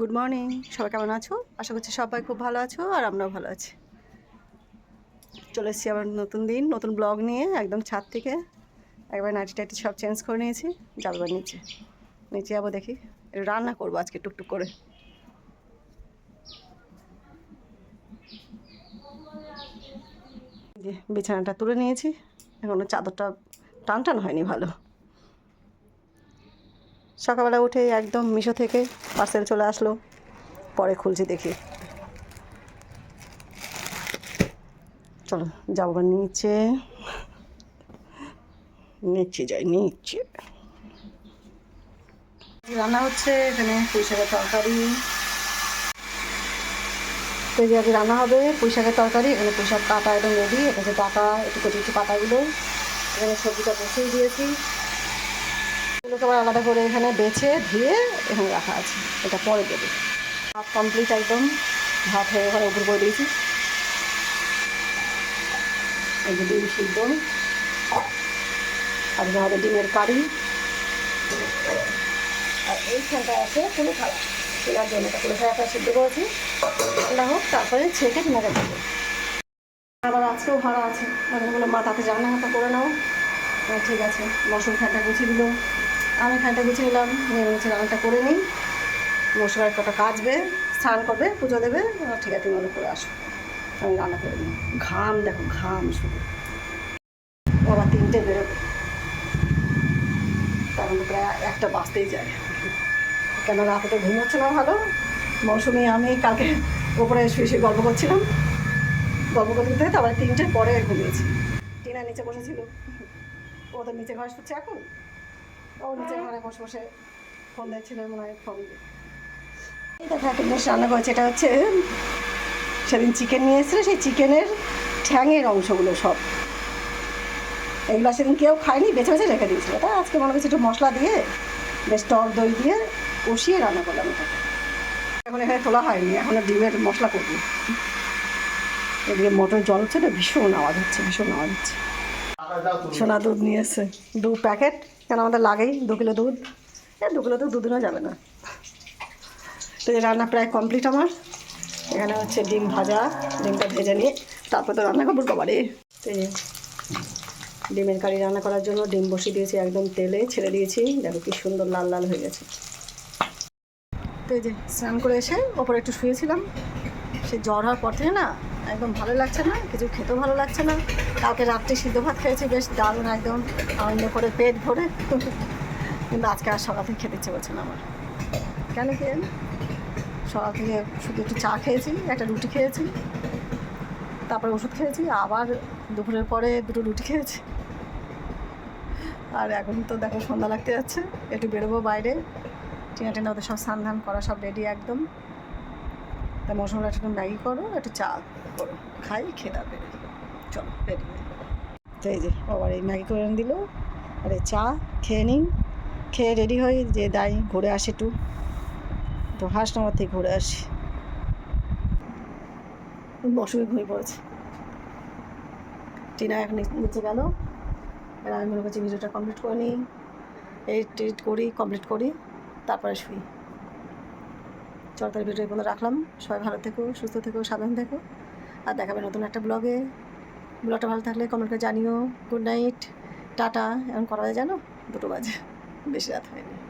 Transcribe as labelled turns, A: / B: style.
A: Good morning সবাই কেমন আছো? আশা করছি সবাই খুব ভালো আছো আর আমরাও ভালো আছি। চলে এসেছি আবার নতুন দিন, নতুন ব্লগ নিয়ে একদম ছাদ থেকে। একবার নাইটি টাইটি সব চেঞ্জ করে নিয়েছি যাব এবার নিচে। নিচে যাব দেখি। রান্না করব আজকে টুকটুক করে। বিছানাটা তুলে নিয়েছি। এখনও চাদরটা টান টান হয়নি ভালো। সকালবেলা উঠে একদম মিশো থেকে পার্সেল চলে আসলো। পরে খুলছি দেখি। চলো, যাব নিচে। নিচে যাই, নিচে। রান্না হচ্ছে এখানে পুঁই শাকের তরকারি। তো যে আজকে রান্না হবে পুঁই শাকের তরকারি, এখানে পুঁই শাক কাটা একদম রেডি এখানে পাতা, একটু কচি একটু পাতাগুলো। এখানে সবজিটা বসিয়ে দিয়েছি। এগুলোকে আবার আলাদা করে এখানে বেছে, ধুয়ে এখানে রাখা আছে। এটা পরে দেবে। ভাত কমপ্লিট একদম। ভাত হয়ে ওখানে উপর করে দিয়েছি। এই ডিম সিদ্ধ। আর যে হবে ডিমের কারি। আর এইখানটা আছে কুলো খাওয়া কেনার জন্য কুলো খাওয়াটা সিদ্ধ করেছি। এটা হোক, তারপরে ছেঁকে তোমাকে দেবো। আবার আজকেও ভাড়া আছে। আমি বললাম মা তাতে রান্না হাতা করে নাও। ঠিক আছে মশুর খানটা গুছিয়ে দিল আমি খানটা গুছিয়ে নিলাম। নিয়ে হচ্ছে রান্নাটা করে নিই। মশুর আর কটা কাচবে স্নান করবে, পুজো দেবে ঠিক আছে মনে করে আসো। আমি রান্না করে নিই। ঘাম, দেখো, ঘাম শুধু। আবার তিনটে বেরোবে। তখন তো প্রায় একটা বাজতেই যায়। কেন রাতে তো ঘুম হচ্ছে না ভালো। মৌসুমি, আমি কালকে ওপরে শুয়ে শুয়ে গল্প করছিলাম। গল্প করতে করতে তারপরে তিনটের পরে ঘুমিয়েছি। টিনা নিচে বসেছিল। ও তো নিচে ঘরে শুচ্ছে এখন। ও নিচে ঘরে বসে বসে ফোন দেখছিল মনে হয় ফোন দেখো রান্না করেছে, এটা হচ্ছে সেদিন চিকেন নিয়ে এসেছিল, সেই চিকেনের ঠ্যাঙের অংশগুলো সব। এগুলো সেদিন কেউ খায়নি, বেছে বেছে রেখে দিয়েছিল। তা আজকে মনে করছি একটু মশলা দিয়ে, বেশ টক দই দিয়ে কষিয়ে রান্না করলাম এখন এখানে তোলা হয়নি, এখন ডিমের মশলা করব। এদিকে মোটর জল হচ্ছে না, ভীষণ আওয়াজ হচ্ছে, ভীষণ আওয়াজ হচ্ছে। সোনা দুধ নিয়ে দু প্যাকেট, কেন আমাদের লাগেই দু কিলো দুধ? হ্যাঁ দু কিলো দুধ দুদিনও যাবে না। তো রান্না প্রায় কমপ্লিট আমার। এখানে হচ্ছে ডিম ভাজা, ডিমটা ভেজে নিয়ে তারপর তো রান্না করব কবারে ডিমের কারি রান্না করার জন্য ডিম বসিয়ে দিয়েছি একদম তেলে, ছেড়ে দিয়েছি। দেখো কি সুন্দর লাল লাল হয়ে গেছে। তো এই যে স্নান করে এসে ওপরে একটু শুয়েছিলাম। সে জ্বর হওয়ার পর থেকে না একদম ভালো লাগছে না, কিছু খেতেও ভালো লাগছে না। কালকে রাত্রে সিদ্ধ ভাত খেয়েছি, বেশ দারুণ একদম। আনন্দ করে পেট ভরে। কিন্তু আজকে আর সকাল থেকে খেতে ইচ্ছে করছে না আমার। কেন কি? সকাল থেকে শুধু একটু চা খেয়েছি, একটা রুটি খেয়েছি, তারপরে ওষুধ খেয়েছি, আবার দুপুরের পরে দুটো রুটি খেয়েছি। আর এখন তো দেখো সন্ধ্যা লাগতে যাচ্ছে, একটু বেরোবো বাইরে। টিনা টিনা ওদের সব স্নান করা সব রেডি একদম। তা মশলা একটু ম্যাগি করো, একটু চা করো। খাই, খেয়ে তারপরে চলো রেডি তো এই যে আবার এই ম্যাগি করে দিল। আর চা, খেয়ে নিই খেয়ে রেডি হই যে দাই ঘুরে আসি একটু। তো হাসনামার থেকে ঘুরে আসি। বসুকে ঘুমিয়ে পড়েছে। টিনা এখন নিচে গেল। আমি মনে করছি ভিডিওটা কমপ্লিট করে নিই। এডিট করি কমপ্লিট করি, তারপরে শুই। তাহলে ভিডিও পর্যন্ত রাখলাম। সবাই ভালো থেকো, সুস্থ থেকো, সাবধান থেকো। আর দেখাবে নতুন একটা ব্লগে ব্লগটা ভালো থাকলে কমেন্ট করে জানিও। Good night tata. এখন করা যায় জানো? দুটো বাজে। বেশি রাত হয়নি।